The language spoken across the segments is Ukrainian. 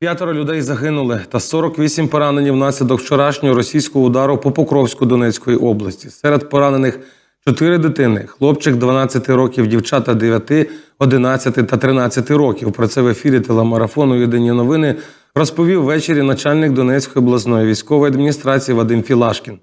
П'ятеро людей загинули та 48 поранені внаслідок вчорашнього російського удару по Покровську Донецької області. Серед поранених чотири дитини: хлопчик 12 років, дівчата 9, 11 та 13 років. Про це в ефірі телемарафону Єдині новини розповів ввечері начальник Донецької обласної військової адміністрації Вадим Філашкін.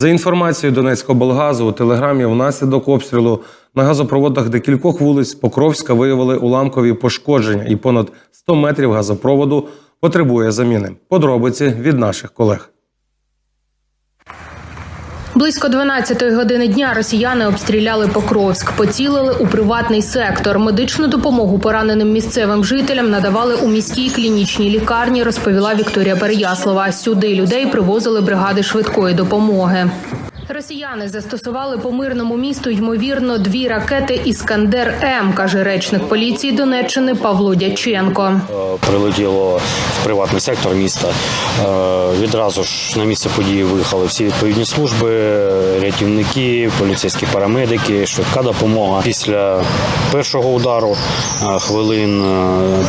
За інформацією Донецького Болгазу, у телеграмі внаслідок обстрілу на газопроводах декількох вулиць Покровська виявили уламкові пошкодження, і понад 100 метрів газопроводу потребує заміни. Подробиці від наших колег. Близько 12-ї години дня росіяни обстріляли Покровськ, поцілили у приватний сектор. Медичну допомогу пораненим місцевим жителям надавали у міській клінічній лікарні. Розповіла Вікторія Переяслава. Сюди людей привозили бригади швидкої допомоги. Росіяни застосували по мирному місту ймовірно дві ракети Іскандер М, каже речник поліції Донеччини Павло Дяченко. Е, прилетіло в приватний сектор міста. Е, Відразу ж на місце події виїхали всі відповідні служби, рятівники, поліцейські парамедики, швидка допомога. Після першого удару е, хвилин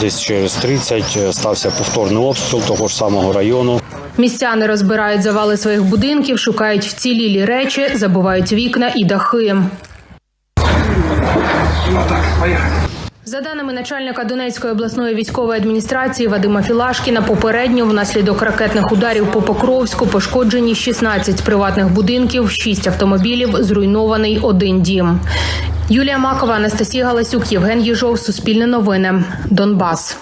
десь через 30 стався повторний обстріл того ж самого району. Містяни розбирають завали своїх будинків, шукають вцілілі речі, забувають вікна і дахи. За даними начальника Донецької обласної військової адміністрації Вадима Філашкіна, попередньо внаслідок ракетних ударів по Покровську пошкоджені 16 приватних будинків, 6 автомобілів, зруйнований один дім. Юлія Макова, Анастасія Галасюк, Євген Єжов, Суспільне новини, Донбас.